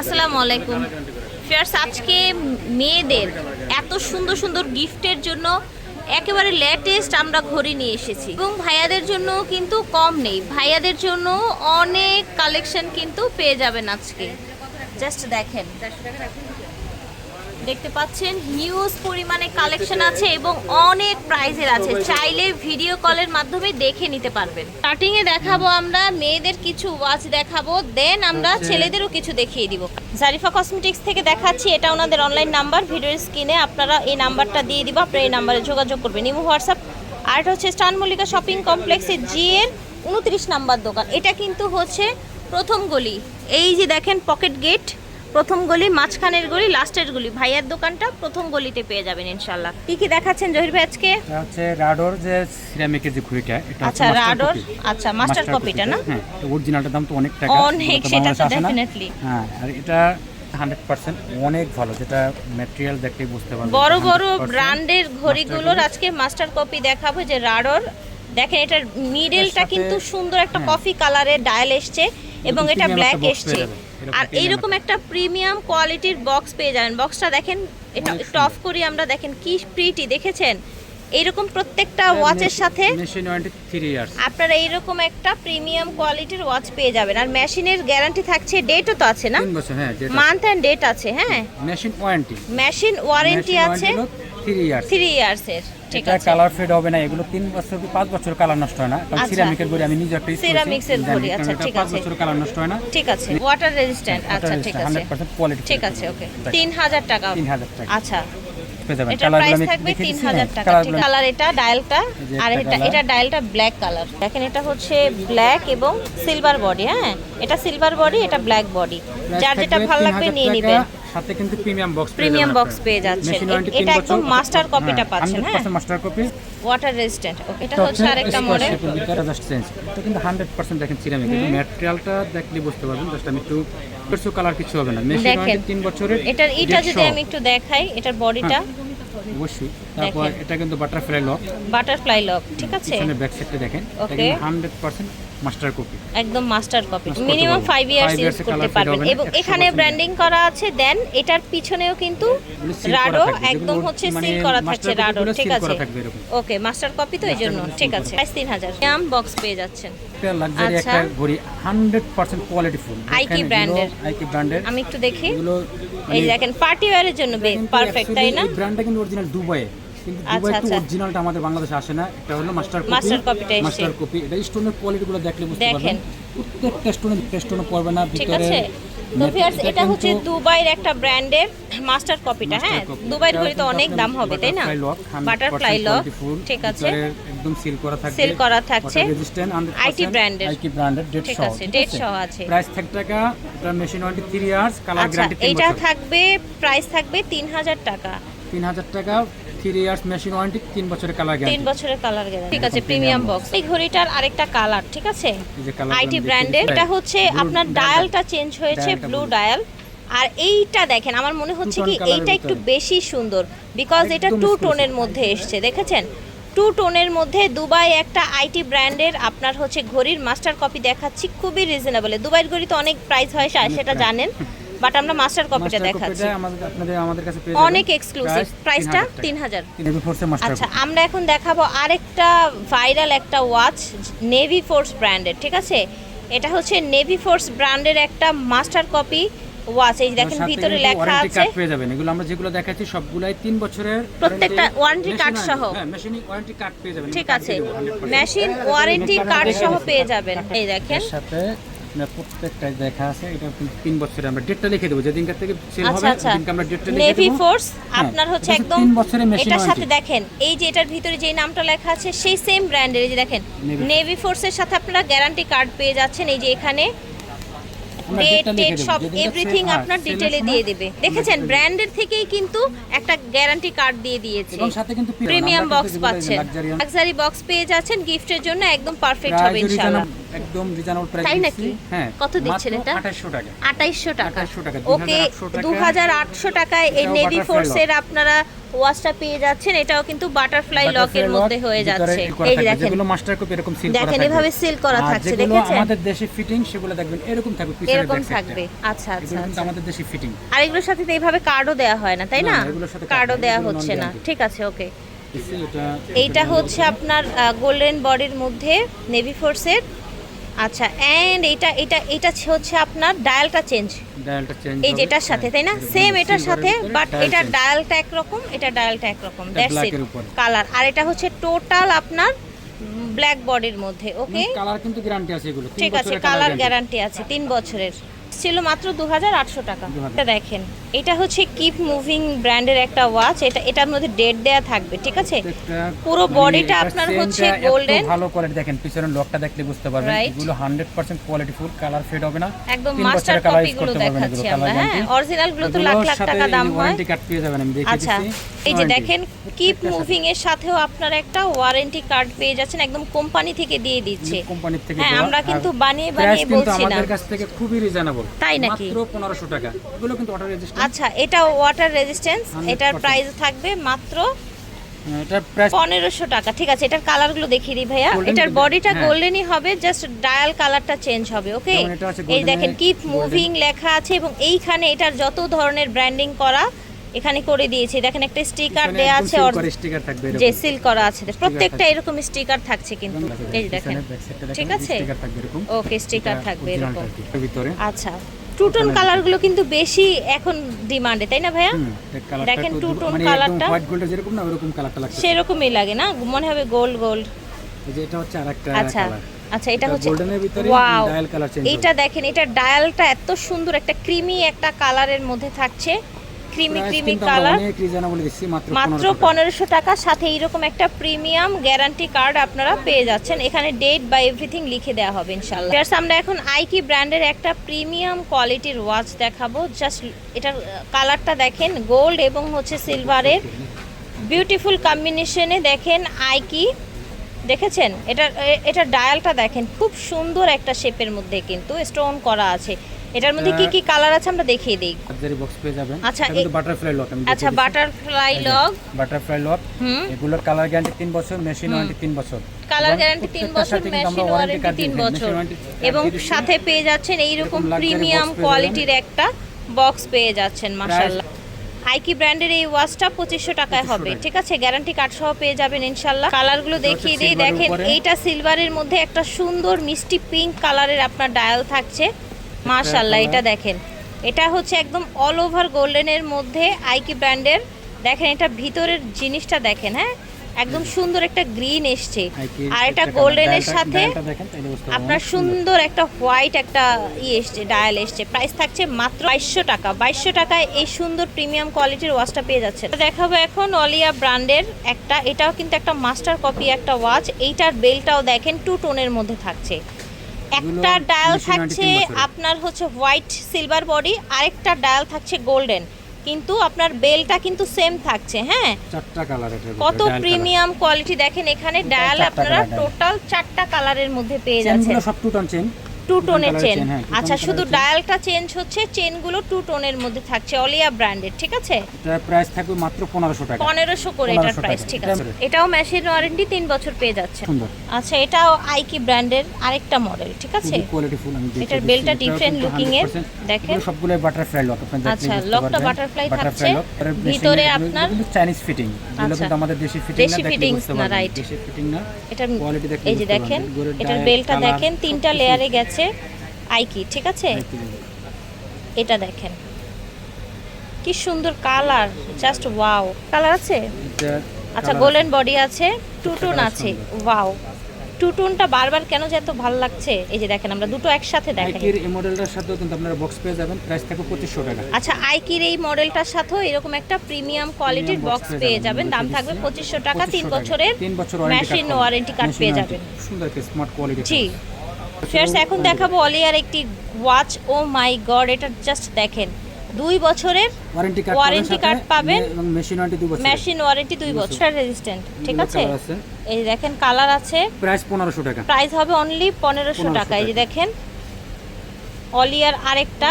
আসসালামু আলাইকুম। ফিয়ার্স, আজকে মেয়েদের এত সুন্দর সুন্দর গিফটের জন্য একেবারে লেটেস্ট আমরা ঘড়ি নিয়ে এসেছি। এবং ভাইয়াদের জন্য কিন্তু কম নেই। ভাইয়াদের জন্য অনেক কালেকশন কিন্তু পেয়ে যাবেন আজকে। জাস্ট দেখেন। দেখতে পাচ্ছেন হিউজ পরিমাণে কালেকশন আছে এবং অনেক প্রাইজের আছে। চাইলে ভিডিও কলের মাধ্যমে দেখে নিতে পারবেন। স্টার্টিং এ দেখাবো আমরা মেয়েদের কিছু ওয়াচ দেখাবো দেন আমরা ছেলেদেরও কিছু দেখিয়ে দিব। জারিফা কসমেটিক্স থেকে দেখাচ্ছি এটা ওনাদের অনলাইন নাম্বার ভিডিওর স্ক্রিনে আপনারা এই নাম্বারটা দিয়ে দিব আপনারা এই নাম্বারে যোগাযোগ করবেন। ইমো হোয়াটসঅ্যাপ আর এটা হচ্ছে স্টান মল্লিকা শপিং কমপ্লেক্সে জি এর উনত্রিশ নাম্বার দোকান। এটা কিন্তু হচ্ছে প্রথম গলি। এই যে দেখেন পকেট গেট প্রথম গলি মাঝখানের গলি লাস্টের গলি। ভাইয়ার দোকানটা প্রথম গলিতে পেয়ে যাবেন ইনশাল্লাহ। কি কি দেখাচ্ছেন জহির ভাই আজকে? হচ্ছে রাডোর যে সিরামিকের যে ঘড়িটা এটা আচ্ছা রাডোর? আচ্ছা মাস্টার কপিটা না? হ্যাঁ অরিজিনালটার দাম তো অনেক টাকা। অনেক, সেটা তো definitely। হ্যাঁ আর এটা হান্ড্রেড পার্সেন্ট অনেক ভালো যেটা ম্যাটেরিয়াল দেখলেই বুঝতে পারবেন। বড় বড় ব্র্যান্ডের ঘড়িগুলোর আজকে মাস্টার কপি দেখাবো যে রাডোর দেখেন এটার মিডলটা কিন্তু সুন্দর একটা। কফি কালারের ডায়াল এসছে এবং এটা ব্ল্যাক এসছে। আর এইরকম একটা প্রিমিয়াম কোয়ালিটির বক্স পেয়ে যাবেন। বক্সটা দেখেন এটা একটু অফ করি আমরা দেখেন কি প্রিটি দেখেছেন? এইরকম প্রত্যেকটা ওয়াচের সাথে থ্রি ইয়ার্স আপনারা এইরকম একটা প্রিমিয়াম কোয়ালিটির ওয়াচ পেয়ে যাবেন। আর মেশিনের গ্যারান্টি থাকছে ডেটও তো আছে না? হ্যাঁ মান্থ অ্যান্ড ডেট আছে হ্যাঁ। মেশিন ওয়ারেন্টি মেশিন ওয়ারেন্টি আছে। থ্রি ইয়ার্স থ্রি ইয়ার্সের ঠিক আছে। কালার ফেড হবে না এগুলো তিন বছর কি পাঁচ বছর কালার নষ্ট হয় না। কারণ আচ্ছা। সিরামিকের ঘড়ি আমি নিজে একটা use এর জানি, আচ্ছা, ঠিক পাঁচ আছে। বছর কালার নষ্ট হয় না। ঠিক আছে ওয়াটার রেজিস্ট্যান্ট আচ্ছা ঠিক আছে। হান্ড্রেড পার্সেন্ট কোয়ালিটি ঠিক আছে ওকে তিন হাজার টাকা। আচ্ছা। কালারগুলো প্রাইস থাকবে দেখে তিন দিচ্ছি, হাজার হ্যাঁ, টাকা। কালারগুলো আমি- কালার এটা ডায়ালটা আর এটা। এটা ডায়ালটা ব্ল্যাক কালার দেখেন এটা হচ্ছে ব্ল্যাক এবং সিলভার বডি হ্যাঁ? এটা সিলভার বডি এটা ব্ল্যাক বডি যার যেটা ভালো লাগবে নিয়ে নেবেন। সাথে কিন্তু প্রিমিয়াম বক্স প্রিমিয়াম বক্স পেয়ে যাচ্ছেন। এটা একদম মাস্টার কপিটা পাচ্ছেন হ্যাঁ। Master copy water resistant okay এটা হচ্ছে আরেকটা মডেল জাস্ট চেঞ্জ এটা কিন্তু 100% দেখেন সিরামিক কিন্তু ম্যাটেরিয়ালটা দেখলে বুঝতে পারবেন জাস্ট আমি একটু একটু কালার কিছু হবে না। মেশিন। ওয়ারেন্টি 3 বছরের এটার ইটা যদি আমি একটু দেখাই এটার বডিটা অবশ্যই। তারপর এটা কিন্তু বাটারফ্লাই লক বাটারফ্লাই লক ঠিক আছে? পিছনে ব্যাক সাইডটা দেখেন. এটা 100% মাস্টার কপি একদম master copy minimum copy five পাবো। ইয়ার্স ইউজ করতে পারবেন। এবং এখানে ব্র্যান্ডিং করা আছে দেন এটার পিছনেও কিন্তু রাডো একদম হচ্ছে মানে সিল করা থাকছে রাডো ঠিক আছে। ওকে মাস্টার কপি তো এই জন্য ঠিক আছে। করা। প্রাইস তিন হাজার। দাম বক্স পেয়ে যাচ্ছেন। লাক্সারি আচ্ছা। একটা ঘড়ি 100% কোয়ালিটি ফুল IKEA brand-এর। আইকি ব্র্যান্ডের আমি একটু দেখি। এই দেখেন পার্টি ওয়্যারের জন্য পারফেক্ট তাই না? ব্র্যান্ডটা কিন্তু অরিজিনাল দুবাইয়ে কিন্তু আচ্ছা, দুবাই তো আচ্ছা। অরিজিনালটা আমাদের বাংলাদেশে আসে না। এটা হলো মাস্টার কপি Master copy টা মাস্টার কপি এটা স্টোনের কোয়ালিটিগুলো দেখলে বুঝতে পারবেন। প্রত্যেকটা স্টোনে স্টোনে পড়বে না ভিতরে তো ভিউয়ার্স এটা হচ্ছে দুবাইয়ের একটা ব্র্যান্ডের মাস্টার কপিটা হ্যাঁ? দুবাইয়ের ঘড়ি তো অনেক দাম হবে তাই না? butterfly lock, 100% বাটারফ্লাই লক ঠিক আছে। একদম সিল করা থাকবে Seal করা থাকছে। brand এর। আইকি ব্র্যান্ডের ডেট ঠিক সহ আছে, date সহ আছে। প্রাইস থাক টাকা এটা মেশিন ওয়ারেন্টি 3 ইয়ার্স কালার আচ্ছা গ্যারান্টি এটা থাকবে প্রাইস থাকবে তিন হাজার টাকা। 3000 টাকা 3 ইয়ার্স মেশিন ওয়ারেন্টি 3 বছরের কালার তিন গ্যারান্টি বছরের কালার গ্যারান্টি ঠিক আছে প্রিমিয়াম বক্স এই ঘড়িটার আরেকটা কালার ঠিক আছে? আইটি ব্র্যান্ডের এটা হচ্ছে আপনার ডায়ালটা চেঞ্জ হয়েছে ব্লু ডায়াল আর এইটা দেখেন আমার মনে হচ্ছে কি এইটা একটু বেশি সুন্দর বিকজ এটা টু টোনের মধ্যে এসছে দেখেছেন? টু টোনের মধ্যে দুবাই একটা আইটি ব্র্যান্ডের আপনার হচ্ছে ঘড়ির মাস্টার কপি দেখাচ্ছি খুবই রিজনেবল দুবাইয়ের ঘড়ি তো অনেক প্রাইস হয় সেটা জানেন। বাট আমরা মাস্টার কপিটা দেখাচ্ছি। আমাদের আপনাদের আমাদের কাছে অনেক এক্সক্লুসিভ প্রাইসটা তিন হাজার নেভি ফোর্সের মাস্টার আচ্ছা আমরা এখন দেখাবো আরেকটা ভাইরাল একটা ওয়াচ নেভি ফোর্স ব্র্যান্ডের ঠিক আছে? এটা হচ্ছে নেভি ফোর্স ব্র্যান্ডের একটা মাস্টার কপি ওয়াচ এই দেখেন ভিতরে লেখা আছে। কার্ড পেয়ে যাবেন। এগুলো আমরা যেগুলো দেখাচ্ছি সবগুলাই 3 বছরের প্রত্যেকটা warranty card সহ। হ্যাঁ মেশিন ওয়ারেন্টি কার্ড পেয়ে যাবেন। ঠিক আছে। দিয়ে দেবো 100% মেশিন ওয়ারেন্টি কার্ড সহ পেয়ে যাবেন। এই দেখেন। সাথে আপনার প্রত্যেকটা দেখা আছে। এটা কিন্তু 3 বছরের আমরা ডেটটা লিখে দেবো। যেদিনকার থেকে সেল আচ্ছা হবে আচ্ছা। সেদিনকে আমরা ডেটটা লিখে নেভি ফোর্স হ্যাঁ, আপনার হচ্ছে একদম তিন বছরের মেশিন এটার সাথে দেখেন এই যে এটার ভিতরে যে নামটা লেখা আছে সেই সেম ব্র্যান্ডের এই যে দেখেন নেভি ফোর্সের সাথে আপনারা গ্যারান্টি কার্ড পেয়ে যাচ্ছেন এই যে এখানে। ডেট দেবো। সব এভরিথিং হ্যাঁ, আপনার ডিটেলে দিয়ে দেবে। দেখেছেন? ব্র্যান্ডের থেকেই কিন্তু একটা গ্যারান্টি কার্ড দিয়ে দিয়েছে। এবং সাথে কিন্তু প্রিমিয়াম বক্স পাচ্ছেন। লাক্সারি বক্স পেয়ে যাচ্ছেন গিফটের জন্য একদম পারফেক্ট হবে ইনশাআল্লাহ। একদম রিজনেবল প্রাইস তাই নাকি? হ্যাঁ কত দিচ্ছেন এটা? 2800 টাকা। আঠাইশশো টাকা। 2800 টাকা, ওকে 2800 দু হাজার আটশো টাকায় এই নেভি ফোর্সের আপনারা ওয়াচটা পেয়ে যাচ্ছেন। এটাও কিন্তু বাটারফ্লাই লকের মধ্যে হয়ে যাচ্ছে। এই দেখেন। যেগুলো মাস্টার কপি এরকম সিল করা দেখেন। এভাবে সিল করা থাকছে দেখেছেন? আমাদের দেশে ফিটিং সেগুলো দেখবেন এরকম থাকবে পিছনের এরকম। থাকবে। আচ্ছা আচ্ছা এগুলো কিন্তু আচ্ছা। আমাদের দেশে ফিটিং আর এগুলোর সাথে তো এইভাবে কার্ডও দেওয়া হয় না তাই না, কার্ডও দেওয়া হচ্ছে না। ঠিক আছে ওকে। এটা এইটা হচ্ছে আপনার গোল্ডেন বডির মধ্যে নেভি ফোর্সের আচ্ছা অ্যান্ড এটা এটা এটা হচ্ছে আপনার ডায়ালটা চেঞ্জ ডায়ালটা চেঞ্জ এই যেটার সাথে তাই না? সেম এটার সাথে বাট এটা ডায়ালটা একরকম এটা ডায়ালটা একরকম। দ্যাটস black ইট কালার আর এটা হচ্ছে টোটাল আপনার ব্ল্যাক বডির মধ্যে ওকে কালার কিন্তু গ্যারান্টি আছে এগুলো। ঠিক আছে কালার গ্যারান্টি আছে তিন বছরের। ছিল মাত্র দু হাজার আটশো টাকা। এটা দেখেন এটা হচ্ছে কিপ মুভিং ব্র্যান্ডের একটা ওয়াচ এটা এটার মধ্যে ডেট দেয়া থাকবে ঠিক আছে? পুরো মানে বডিটা আপনার হচ্ছে golden। ভালো কোয়ালিটি দেখেন পিছনের লকটা দেখলে বুঝতে পারবেন এগুলো 100% কোয়ালিটি ফুল কালার ফেড হবে না। একদম মাস্টার কপি গুলো দেখাচ্ছি আমরা হ্যাঁ অরিজিনালগুলো তো লাখ লাখ টাকা দাম হয়। ওয়ারেন্টি কার্ড পেয়ে যাবেন আমি দেখিয়ে আচ্ছা এই যে দেখেন কিপ মুভিং এর সাথেও আপনারা একটা ওয়ারেন্টি কার্ড পেয়ে যাচ্ছেন একদম কোম্পানি থেকে দিয়ে দিচ্ছে। কোম্পানির থেকে হ্যাঁ আমরা কিন্তু বানিয়ে বানিয়ে বলছি না। আমাদের কাছ থেকে খুবই রিজনেবল তাই নাকি? মাত্র 1500 টাকা। এগুলো কিন্তু অটো রেজিস্ট্যান্স আচ্ছা এটা ওয়াটার রেজিস্ট্যান্স এটার প্রাইস থাকবে মাত্র প্রাইস পনেরোশো টাকা। ঠিক আছে এটার কালারগুলো দেখিয়ে দিই ভাইয়া। এটার বডিটা হ্যাঁ। গোল্ডেনই হবে জাস্ট ডায়াল কালারটা চেঞ্জ হবে ওকে এই দেখেন কিপ মুভিং লেখা আছে এবং এইখানে এটার যত ধরনের ব্র্যান্ডিং করা এখানে করে দিয়েছি। দেখেন একটা স্টিকার দেয়া আছে or- স্টিকার থাকবে যে সিল করা আছে। প্রত্যেকটা এরকম স্টিকার থাকছে কিন্তু। এই দেখেন। ঠিক আছে? স্টিকার থাকবে এরকম। ওকে স্টিকার থাকবে এরকম। ভিতরে। আচ্ছা। টুটন কালারগুলো কিন্তু বেশি এখন ডিমান্ডে তাই না ভাইয়া? দেখেন মানে কালারটা। হোয়াইট গোল্ড যেরকম না ওরকম কালারটা লাগছে সেরকমই লাগে না? মনে হবে গোল্ড গোল্ড এই যে এটা হচ্ছে আরেকটা আচ্ছা। আচ্ছা এটা হচ্ছে গোল্ডেনের ভিতরে ওয়াও ডায়াল কালার চেঞ্জ এটা দেখেন এটা ডায়ালটা এত সুন্দর একটা ক্রিমি একটা কালারের মধ্যে থাকছে। Creamy creamy colour. মাত্র মাত্র 1500 টাকা। পনেরোশো টাকা সাথে এইরকম একটা প্রিমিয়াম গ্যারান্টি কার্ড আপনারা পেয়ে যাচ্ছেন। এখানে ডেট বা এভরিথিং লিখে দেওয়া হবে ইনশাল্লাহ আমরা এখন আইকি ব্র্যান্ডের একটা প্রিমিয়াম কোয়ালিটির ওয়াচ দেখাবো। জাস্ট এটার কালারটা দেখেন গোল্ড এবং হচ্ছে সিলভারের বিউটিফুল কম্বিনেশনে দেখেন আইকি দেখেছেন? এটা এটা ডায়ালটা দেখেন খুব সুন্দর একটা শেপের মধ্যে কিন্তু স্টোন করা আছে। এটার মধ্যে কি কি কালার আছে আমরা দেখিয়ে দিই। লাক্সারি বক্স পেয়ে যাবেন। আচ্ছা, এটা বাটারফ্লাই লক আমি আচ্ছা বাটারফ্লাই লগ বাটারফ্লাই লক এগুলোর কালার গ্যারান্টি 3 বছর মেশিন ওয়ারেন্টি 3 বছর। কালার গ্যারান্টি তিন প্রত্যেকটার বছর সাথে মেশিন ওয়ারেন্টি card তিন বছর। এবং সাথে পেয়ে যাচ্ছেন এরকম luxury প্রিমিয়াম কোয়ালিটির একটা বক্স পেয়ে যাচ্ছেন মাশাআল্লাহ। আইকি ব্র্যান্ডের এই ওয়াচটা পঁচিশশো টাকায় হবে ঠিক আছে? গ্যারান্টি কার্ড সহ পেয়ে যাবেন ইনশাল্লাহ কালারগুলো দেখিয়ে দিই দেখেন এইটা সিলভারের মধ্যে একটা সুন্দর মিষ্টি পিঙ্ক কালারের আপনার ডায়াল থাকছে। মাশাআল্লাহ colour। এটা দেখেন। এটা হচ্ছে একদম অল ওভার গোল্ডেনের মধ্যে আইকি ব্র্যান্ডের দেখেন এটা ভিতরের জিনিসটা দেখেন হ্যাঁ? একদম সুন্দর একটা গ্রিন এসছে। আর এটা গোল্ডেনের সাথে। আপনার সুন্দর। একটা হোয়াইট একটা ই এসছে ডায়াল এসছে। প্রাইস থাকছে মাত্র বাইশশো টাকা। বাইশশো টাকায় এই সুন্দর প্রিমিয়াম কোয়ালিটির ওয়াচটা পেয়ে যাচ্ছে দেখাবো এখন অলিয়া ব্র্যান্ডের একটা এটাও কিন্তু একটা মাস্টার কপি একটা ওয়াচ এইটার বেলটাও দেখেন টু টোনের মধ্যে থাকছে। একটা ডায়াল থাকছে। আপনার হচ্ছে হোয়াইট সিলভার বডি আরেকটা ডায়াল থাকছে গোল্ডেন। কিন্তু আপনার বেলটা কিন্তু সেম থাকছে হ্যাঁ? চারটা কালার কত প্রিমিয়াম কোয়ালিটি দেখেন এখানে ডায়াল আপনারা টোটাল চারটা কালারের মধ্যে পেয়ে যাচ্ছেন। সব টু চেন টু টোনের চেন আচ্ছা শুধু ডায়ালটা চেঞ্জ হচ্ছে চেনগুলো টু টোনের মধ্যে থাকছে অলিয়া ব্র্যান্ডের ঠিক আছে? এটার প্রাইস থাকবে মাত্র 1500 টাকা। পনেরোশো করে এটার প্রাইস ঠিক আছে। এটাও মেশিন ওয়ারেন্টি তিন বছর পেয়ে যাচ্ছে। আচ্ছা এটাও আইকি ব্র্যান্ডের আরেকটা মডেল ঠিক আছে? কোয়ালিটি ফুল আমি এটার বেলটা কিন্তু looking এর, দেখেন। সবগুলো বাটারফ্লাই লক আপনি দেখলে আচ্ছা, লকটা Butterfly থাকছে। ভিতরে আপনার- চাইনিজ ফিটিং এগুলো আচ্ছা। কিন্তু আমাদের দেশি ফিটিং না বুঝতে না, right. দেশি ফিটিং না এটার কোয়ালিটি দেখলে এই যে দেখেন এটার বেলটা দেখেন তিনটা লেয়ারে গেছে। আইকি ঠিক আছে? এটা দেখেন। কি সুন্দর কালার জাস্ট ওয়াও কালার আছে? আচ্ছা গোল্ডেন বডি আছে। টু টোন colour আছে। ওয়াও টু টোনটা বারবার কেন যে এত ভালো লাগছে? এই যে দেখেন আমরা দুটো একসাথে দেখাই। নাইকির এই মডেলটার সাথেও কিন্তু আপনারা বক্স পেয়ে যাবেন। প্রাইস থাকবে 2500 টাকা। আচ্ছা আইকির এই মডেলটার সাথেও এরকম একটা প্রিমিয়াম কোয়ালিটির বক্স পেয়ে যাবেন, দাম থাকবে দিচ্ছি। পঁচিশশো টাকা তিন 2500 বছরের তিন বছর ওয়ারেন্টি মেশিন ওয়ারেন্টি কার্ড পেয়ে যাবেন। সুন্দর স্মার্ট কোয়ালিটি জি। ফিয়ার্স এখন দেখাবো অলিয়ার একটি ওয়াচ ও মাই গড এটা জাস্ট দেখেন। দুই বছরের ওয়ারেন্টি কার্ড পাবেন। মেশিন ওয়ারেন্টি দুই বছর মেশিন ওয়ারেন্টি দুই বছর। রেজিস্ট্যান্ট ঠিক আছে? এই দেখেন কালার আছে। প্রাইস পনেরোশো টাকা। প্রাইস হবে অনলি পনেরোশো 1500 টাকা। এই যে। দেখেন অলিয়ার আরেকটা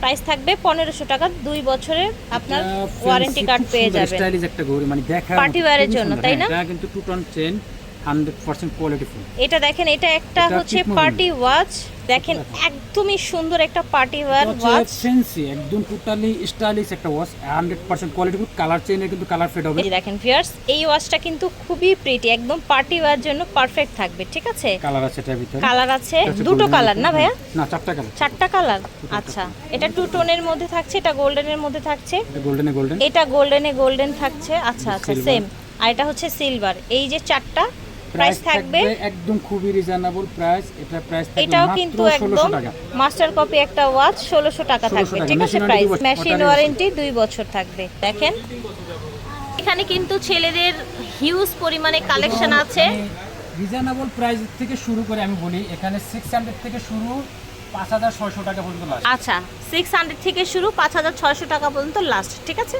প্রাইস থাকবে পনেরোশো টাকা। দুই বছরের আপনার ওয়ারেন্টি কার্ড পেয়ে যাবেন। স্টাইলিশ একটা ঘড়ি মানে দেখা wear জন্য, তাই না? এটা কিন্তু two tone chain hundred percent quality full. এটা দেখেন এটা একটা হচ্ছে পার্টি ওয়াচ। দেখেন একদমই সুন্দর একটা পার্টি ওয়ার ওয়াচ। ফ্যান্সি একদম টোটালি স্টাইলিশ একটা watch hundred percent quality full colour চেনের কিন্তু কালার ফেড হবে। এই দেখেন ভিউয়ার্স এই ওয়াচটা কিন্তু খুবই প্রিটি একদম পার্টি ওয়ার জন্য পারফেক্ট থাকবে ঠিক আছে? কালার আছে এটার ভিতরে। কালার আছে। দুটো কালার না ভাইয়া? না চারটা কালার চারটা কালার আচ্ছা এটা টু টোনের মধ্যে থাকছে এটা গোল্ডেনের মধ্যে থাকছে? এটা গোল্ডেনে গোল্ডেন এটা গোল্ডেনে গোল্ডেন থাকছে। আচ্ছা আচ্ছা সেম আর এটা হচ্ছে সিলভার এই যে চারটা প্রাইস থাকবে একদম খুবই রিজনেবল প্রাইস। এটা প্রাইস থাকবে এটাও কিন্তু একদম মাস্টার কপি একটা ওয়াচ ষোলোশো টাকা থাকবে। ঠিক আছে প্রাইস। মেশিন ওয়ারেন্টি দুই বছর থাকবে। দেখেন এখানে কিন্তু ছেলেদের হিউজ পরিমাণে কালেকশন আছে। রিজনেবল প্রাইস থেকে শুরু করে আমি বলি এখানে সিক্স হান্ড্রেড থেকে শুরু পাঁচ হাজার ছয়শো টাকা পর্যন্ত লাস্ট আচ্ছা সিক্স হান্ড্রেড থেকে শুরু পাঁচ হাজার ছয়শো টাকা পর্যন্ত লাস্ট ঠিক আছে?